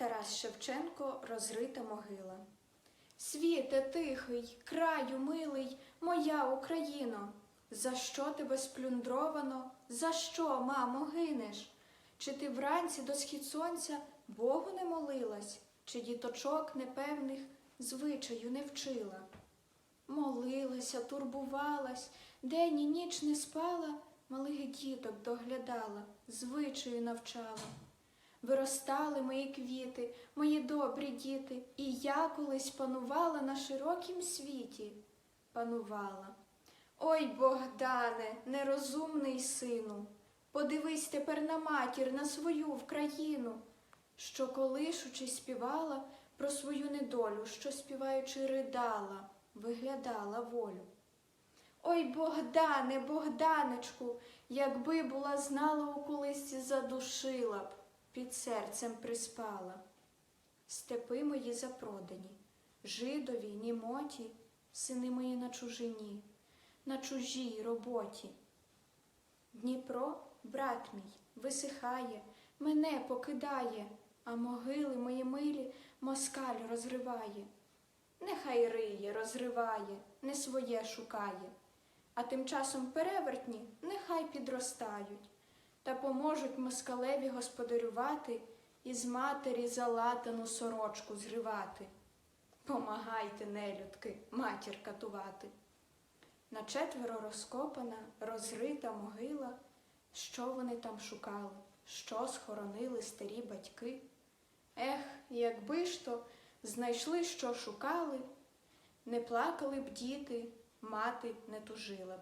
Тарас Шевченко Розрита могила. Світе тихий, краю милий, моя Україно, за що тебе сплюндровано, за що, мамо, гинеш? Чи ти вранці до схід сонця Богу не молилась, чи діточок непевних звичаю не вчила? Молилася, турбувалась, день і ніч не спала, малих діток доглядала, звичаю навчала. Виростали мої квіти, мої добрі діти, і я колись панувала на широкім світі. Панувала. Ой, Богдане, нерозумний сину, подивись тепер на матір, на свою Вкраїну, що колишучи співала про свою недолю, що співаючи ридала, виглядала волю. Ой, Богдане, Богданечку, якби була знала у колисці, задушила б, під серцем приспала. Степи мої запродані, жидові, німоті, сини мої на чужині, на чужій роботі. Дніпро, брат мій, висихає, мене покидає, а могили мої милі москаль розриває. Нехай риє, розриває, не своє шукає, а тим часом перевертні нехай підростають, та поможуть москалеві господарювати і з матері залатану сорочку зривати. Помагайте, нелюдки, матір катувати. На четверо розкопана, розрита могила, що вони там шукали, що схоронили старі батьки. Ех, якби ж то знайшли, що шукали, не плакали б діти, мати не тужила б.